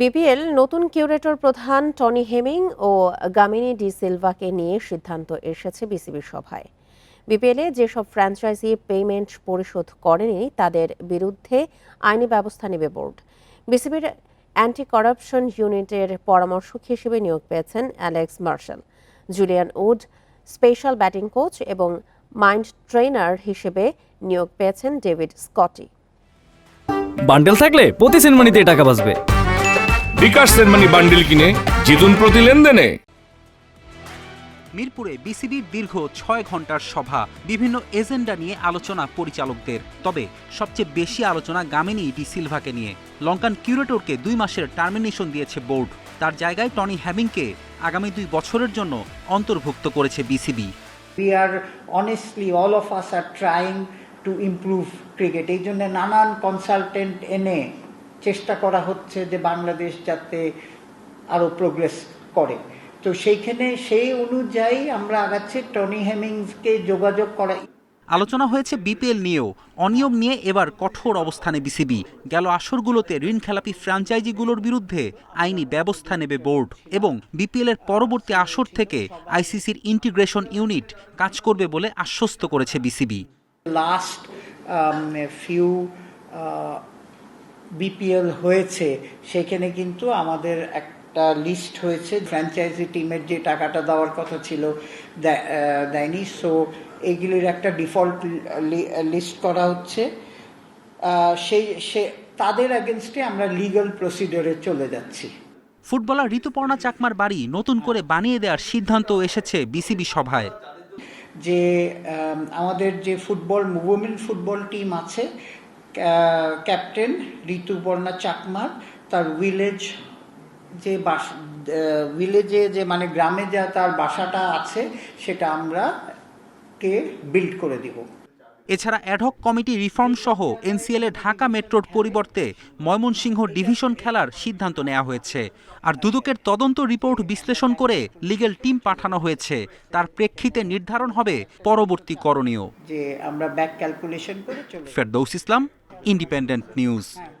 BPL নতুন curator প্রধান Tony Hemming ও গামিনি ডি সিলভাকে নিয়ে সিদ্ধান্ত এসেছে বিসিবির সভায়। বিপিএলে যেসব ফ্র্যাঞ্চাইজি পেমেন্ট পরিশোধ করেনি, তাদের বিরুদ্ধে আইনি ব্যবস্থা নেবে বোর্ড। বিসিবির অ্যান্টি করাপশন ইউনিটের পরামর্শক হিসেবে নিয়োগ পেয়েছেন Alex Marshall. Julian Wood, special batting coach এবং মাইন্ড ট্রেনার হিসেবে নিয়োগ পেয়েছেন ডেভিড স্কটি। বান্ডেল থাকলে প্রতি সেনমানিতে টাকা বাঁচবে। বিকাশ সেনমানি বান্ডিল কিনে জিতুন প্রতি লেনদেনে। মিরপুরে বিসিবির দীর্ঘ ছয় ঘণ্টার সভা বিভিন্ন এজেন্ডা নিয়ে আলোচনা পরিচালকদের। তবে সবচেয়ে বেশি আলোচনা গামিনী ডি সিলভাকে নিয়ে। লঙ্কান কিউরেটরকে দুই মাসের টার্মিনেশন দিয়েছে বোর্ড। তার জায়গায় টনি হ্যামিংকে আগামী দুই বছরের জন্য অন্তর্ভুক্ত করেছে BCB. We are honestly all of us are trying to improve cricket এই জন্য নানান কনসালটেন্ট এনে চেষ্টা করা হচ্ছে যে বাংলাদেশ যাতে আরও প্রোগ্রেস করে। তো সেইখানে সেই অনুযায়ী আমরা আগাচ্ছি টনি হেমিংসকে যোগাযোগ করা। আলোচনা হয়েছে বিপিএল নিয়েও। অনিয়ম নিয়ে এবার কঠোর অবস্থানে বিসিবি। গেল আসরগুলোতে ঋণ খেলাপি ফ্র্যাঞ্চাইজিগুলোর বিরুদ্ধে আইনি ব্যবস্থা নেবে বোর্ড এবং বিপিএল এর পরবর্তী আসর থেকে আইসিসির ইন্টিগ্রেশন ইউনিট কাজ করবে বলে আশ্বস্ত করেছে বিসিবি। লাস্ট ফিউ বিপিএল হয়েছে সেখানে কিন্তু আমাদের একটা লিস্ট হয়েছে ফ্র্যাঞ্চাইজি টিমের যে টাকাটা দেওয়ার কথা ছিল দেয়নি। সো এগুলির একটা ডিফল্ট লিস্ট করা হচ্ছে। সেই সে তাদের অ্যাগেনস্টে আমরা লিগ্যাল প্রসিডিওরে চলে যাচ্ছি। ফুটবলার ঋতুপর্ণা চাকমার বাড়ি নতুন করে বানিয়ে দেওয়ার সিদ্ধান্ত এসেছে বিসিবি সভায়। যে আমাদের যে ফুটবল উইমেন ফুটবল টিম আছে ক্যাপ্টেন ঋতুপর্ণা চাকমার তার ভিলেজ যে বাস ভিলেজে যে মানে গ্রামে যা তার বাসাটা আছে সেটা আমরা কে বিল্ড করে দিব। এছাড়া অ্যাডহক কমিটি রিফর্ম সহ এনসিএল এ ঢাকা মেট্রোর পরিবর্তে ময়মনসিংহ ডিভিশন খেলার সিদ্ধান্ত নেওয়া হয়েছে। আর দুদকের তদন্ত রিপোর্ট বিশ্লেষণ করে লিগেল টিম পাঠানো হয়েছে। তার প্রেক্ষিতে নির্ধারণ হবে পরবর্তী করণীয়। যে আমরা ব্যাক ক্যালকুলেশন করে চলে ফেরদৌস ইসলাম ইন্ডিপেন্ডেন্ট নিউজ হ্যাঁ, বলেন।